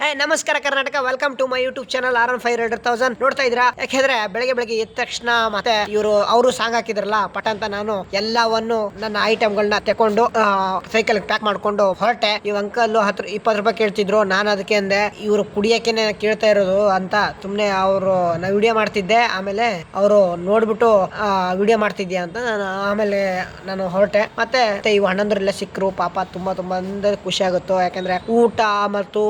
ಹೇ, ನಮಸ್ಕಾರ Karnataka. Welcome to my YouTube channel R one five hundred thousand ನೋಡ್ತಾ ಇದ್ರ ಯಾಕೆಂದ್ರೆ ಬೆಳಗ್ಗೆ ಬೆಳಗ್ಗೆ ಎದ್ದ ತಕ್ಷಣ ಮತ್ತೆ ಇವರು, ಅವರು ಸಾಂಗ್ ಹಾಕಿದ್ರಲ್ಲ, ಪಟ ಅಂತ ನಾನು ಎಲ್ಲವನ್ನು ನನ್ನ ಐಟಮ್ಗಳನ್ನ ತಕೊಂಡು ಸೈಕಲ್ ಪ್ಯಾಕ್ ಮಾಡ್ಕೊಂಡು ಹೊರಟೆ. ಇವ್ ಅಂಕಲ್ ಹತ್ರ ಇಪ್ಪತ್ತು ರೂಪಾಯಿ ಕೇಳ್ತಿದ್ರು. ನಾನು ಅದಕ್ಕೆ ಅಂದೆ, ಇವರು ಕುಡಿಯಕ್ಕೆ ಕೇಳ್ತಾ ಇರೋದು ಅಂತ ಸುಮ್ನೆ ಅವರು ನಾ ವಿಡಿಯೋ ಮಾಡ್ತಿದ್ದೆ. ಆಮೇಲೆ ಅವರು ನೋಡ್ಬಿಟ್ಟು ವಿಡಿಯೋ ಮಾಡ್ತಿದ್ಯಾ ಅಂತ ನಾನು ಆಮೇಲೆ ನಾನು ಹೊರಟೆ. ಮತ್ತೆ ಇವ್ ಹಣ್ಣಂದ್ರೆಲ್ಲ ಸಿಕ್ಕರು, ಪಾಪ ತುಂಬಾ ತುಂಬಾ ಖುಷಿ ಆಗುತ್ತೋ, ಯಾಕಂದ್ರೆ ಊಟ ಮತ್ತು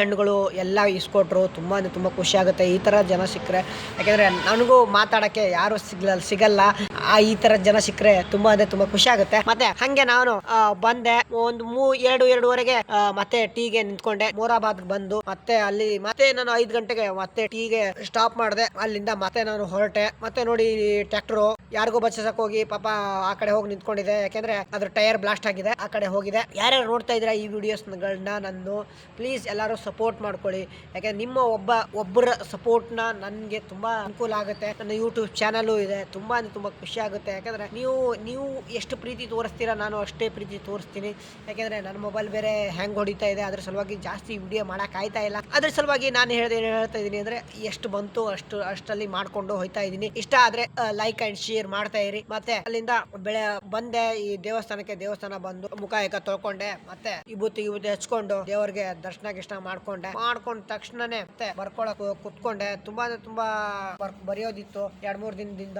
ಬಾಳೆಹಣ್ಣುಗಳು ಎಲ್ಲ ಇಸ್ಕೊಟ್ರು, ತುಂಬ ಅಂದರೆ ತುಂಬಾ ಖುಷಿ ಆಗುತ್ತೆ. ಈ ತರ ಜನ ಸಿಕ್ಕರೆ, ಯಾಕೆಂದರೆ ನನಗೂ ಮಾತಾಡಕ್ಕೆ ಯಾರು ಸಿಗ್ಲ, ಸಿಗಲ್ಲ. ಆ ಈ ತರ ಜನ ಸಿಕ್ಕರೆ ತುಂಬಾ ಅಂದ್ರೆ ತುಂಬಾ ಖುಷಿ ಆಗುತ್ತೆ. ಮತ್ತೆ ಹಂಗೆ ನಾನು ಬಂದೆ. ಒಂದು ಮೂ, ಎರಡು, ಎರಡೂವರೆಗೆ ಮತ್ತೆ ಟೀಗೆ ನಿಂತ್ಕೊಂಡೆ. ಮೊರಾಬಾದ್ ಬಂದು, ಮತ್ತೆ ಅಲ್ಲಿ ಮತ್ತೆ ನಾನು ಐದು ಗಂಟೆಗೆ ಮತ್ತೆ ಟೀಗೆ ಸ್ಟಾಪ್ ಮಾಡಿದೆ. ಅಲ್ಲಿಂದ ಮತ್ತೆ ನಾನು ಹೊರಟೆ. ಮತ್ತೆ ನೋಡಿ ಟ್ರ್ಯಾಕ್ಟರ್ ಯಾರಿಗೂ ಬಚ್ಚಸಕ್ ಹೋಗಿ, ಪಾಪ ಆ ಕಡೆ ಹೋಗಿ ನಿಂತ್ಕೊಂಡಿದೆ. ಯಾಕೆಂದ್ರೆ ಅದ್ರ ಟೈರ್ ಬ್ಲಾಸ್ಟ್ ಆಗಿದೆ. ಆ ಕಡೆ ಹೋಗಿದೆ. ಯಾರ್ಯಾರು ನೋಡ್ತಾ ಇದ್ರೆ ಈ ವಿಡಿಯೋಸ್ಗಳನ್ನ ನಂದು ಪ್ಲೀಸ್ ಎಲ್ಲರೂ ಸಪೋರ್ಟ್ ಮಾಡ್ಕೊಳ್ಳಿ. ಯಾಕೆಂದ್ರೆ ನಿಮ್ಮ ಒಬ್ಬ, ಒಬ್ಬರ ಸಪೋರ್ಟ್ನ ನನಗೆ ತುಂಬ ಅನುಕೂಲ ಆಗುತ್ತೆ. ನನ್ನ ಯೂಟ್ಯೂಬ್ ಚಾನಲು ಇದೆ, ತುಂಬ ಅಂದರೆ ತುಂಬ ಖುಷಿ ಆಗುತ್ತೆ. ಯಾಕಂದ್ರೆ ನೀವು ನೀವು ಎಷ್ಟು ಪ್ರೀತಿ ತೋರಿಸ್ತೀರಾ, ನಾನು ಅಷ್ಟೇ ಪ್ರೀತಿ ತೋರಿಸ್ತೀನಿ. ಯಾಕೆಂದರೆ ನನ್ನ ಮೊಬೈಲ್ ಬೇರೆ ಹ್ಯಾಂಗ್ ಹೊಡಿತಾ ಇದೆ. ಅದ್ರ ಸಲುವಾಗಿ ಜಾಸ್ತಿ ವಿಡಿಯೋ ಮಾಡೋಕೆ ಆಯ್ತಾ ಇಲ್ಲ. ಅದ್ರ ಸಲುವಾಗಿ ನಾನು ಹೇಳ್ದೆ, ಹೇಳ್ತಾ ಇದ್ದೀನಿ ಅಂದರೆ ಎಷ್ಟು ಬಂತು ಅಷ್ಟು ಅಷ್ಟಲ್ಲಿ ಮಾಡ್ಕೊಂಡು ಹೋಯ್ತಾ ಇದ್ದೀನಿ. ಇಷ್ಟ ಆದರೆ ಲೈಕ್ ಆ್ಯಂಡ್ ಶೇರ್ ಮಾಡ್ತಾ ಇರಿ. ಮತ್ತೆ ಅಲ್ಲಿಂದ ಬೆಳೆ, ಬಂದೆ, ಈ ದೇವಸ್ಥಾನಕ್ಕೆ ದೇವಸ್ಥಾನ ಬಂದು ಮುಖ ಏಕ ತೊಳ್ಕೊಂಡೆ. ಮತ್ತೆ ವಿಭೂತಿ ವಿಭೂತಿ ಹಚ್ಕೊಂಡು ದೇವರಿಗೆ ದರ್ಶನ ಗಿರ್ಶನ ಮಾಡ್ಕೊಂಡೆ. ಮಾಡ್ಕೊಂಡ ತಕ್ಷಣನೇ ಮತ್ತೆ ಬರ್ಕೊಳಕ್ ಕುತ್ಕೊಂಡೆ. ತುಂಬಾ ಅಂದ್ರೆ ತುಂಬಾ ವರ್ಕ್ ಬರೆಯೋದಿತ್ತು ಎರಡ್ ಮೂರ್ ದಿನದಿಂದ.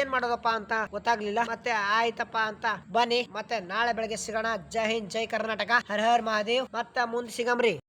ಏನ್ ಮಾಡೋದಪ್ಪ ಅಂತ ಗೊತ್ತಾಗ್ಲಿಲ್ಲ. ಮತ್ತೆ ಆಯ್ತಪ್ಪ ಅಂತ ಬನ್ನಿ. ಮತ್ತೆ ನಾಳೆ ಬೆಳಗ್ಗೆ ಸಿಗೋಣ. ಜೈ ಹಿಂದ್, ಜೈ ಕರ್ನಾಟಕ. ಹರ್ ಹರ್ ಮಹಾದೇವ್. ಮತ್ತೆ ಮುಂದ್ ಸಿಗಮ್ರಿ.